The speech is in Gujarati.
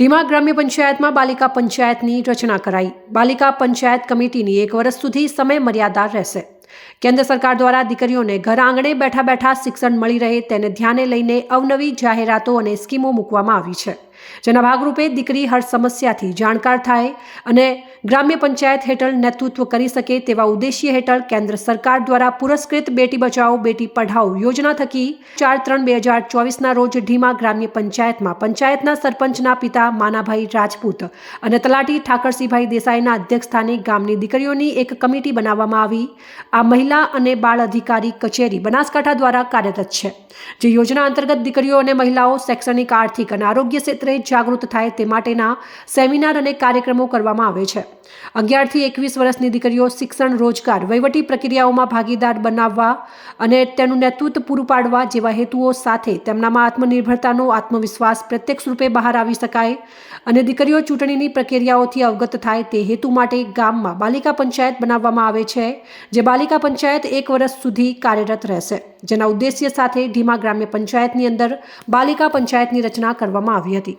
ધીમા ગ્રામ્ય પંચાયતમાં બાલિકા પંચાયતની રચના કરાઈ. બાલિકા પંચાયત કમિટીની એક વર્ષ સુધી સમય મર્યાદા રહેશે. કેન્દ્ર સરકાર દ્વારા દીકરીઓને ઘર આંગણે બેઠા બેઠા શિક્ષણ મળી રહે તેને ધ્યાને લઈને અવનવી જાહેરાતો અને સ્કીમો મૂકવામાં આવી છે. જેના ભાગરૂપે દીકરી હર સમસ્યાથી જાણકાર થાય અને ગ્રામ્ય પંચાયત હેઠળ નેતૃત્વ કરી શકે તેવા ઉદ્દેશ્ય હેઠળ કેન્દ્ર સરકાર દ્વારા પુરસ્કૃત બેટી બચાવો બેટી પઢાઓ યોજના થકી ચાર ત્રણ બે હજાર ચોવીસના રોજ ઢીમા ગ્રામ્ય પંચાયતમાં પંચાયતના સરપંચના પિતા માનાભાઈ રાજપૂત અને તલાટી ઠાકરસિંહભાઈ દેસાઈના અધ્યક્ષસ્થાને ગામની દીકરીઓની એક કમિટી બનાવવામાં આવી. આ મહિલા અને બાળ અધિકારી કચેરી બનાસકાંઠા દ્વારા કાર્યરત છે. જે યોજના અંતર્ગત દીકરીઓ અને મહિલાઓ શૈક્ષણિક, આર્થિક અને આરોગ્ય ક્ષેત્રે જાગૃત થાય તે માટેના સેમિનાર અને કાર્યક્રમો કરવામાં આવે છે. અગિયારથી એકવીસ વર્ષની દીકરીઓ શિક્ષણ, રોજગાર, વહીવટી પ્રક્રિયાઓમાં ભાગીદાર બનાવવા અને તેનું નેતૃત્વ પૂરું પાડવા જેવા હેતુઓ સાથે તેમનામાં આત્મનિર્ભરતાનો આત્મવિશ્વાસ પ્રત્યક્ષ રૂપે બહાર આવી શકાય અને દીકરીઓ ચૂંટણીની પ્રક્રિયાઓથી અવગત થાય તે હેતુ માટે ગામમાં બાલિકા પંચાયત બનાવવામાં આવે છે, જે બાલિકા પંચાયત એક વર્ષ સુધી કાર્યરત રહેશે. જેના ઉદ્દેશ્ય સાથે ઢીમા ગ્રામ્ય પંચાયતની અંદર બાલિકા પંચાયતની રચના કરવામાં આવી હતી.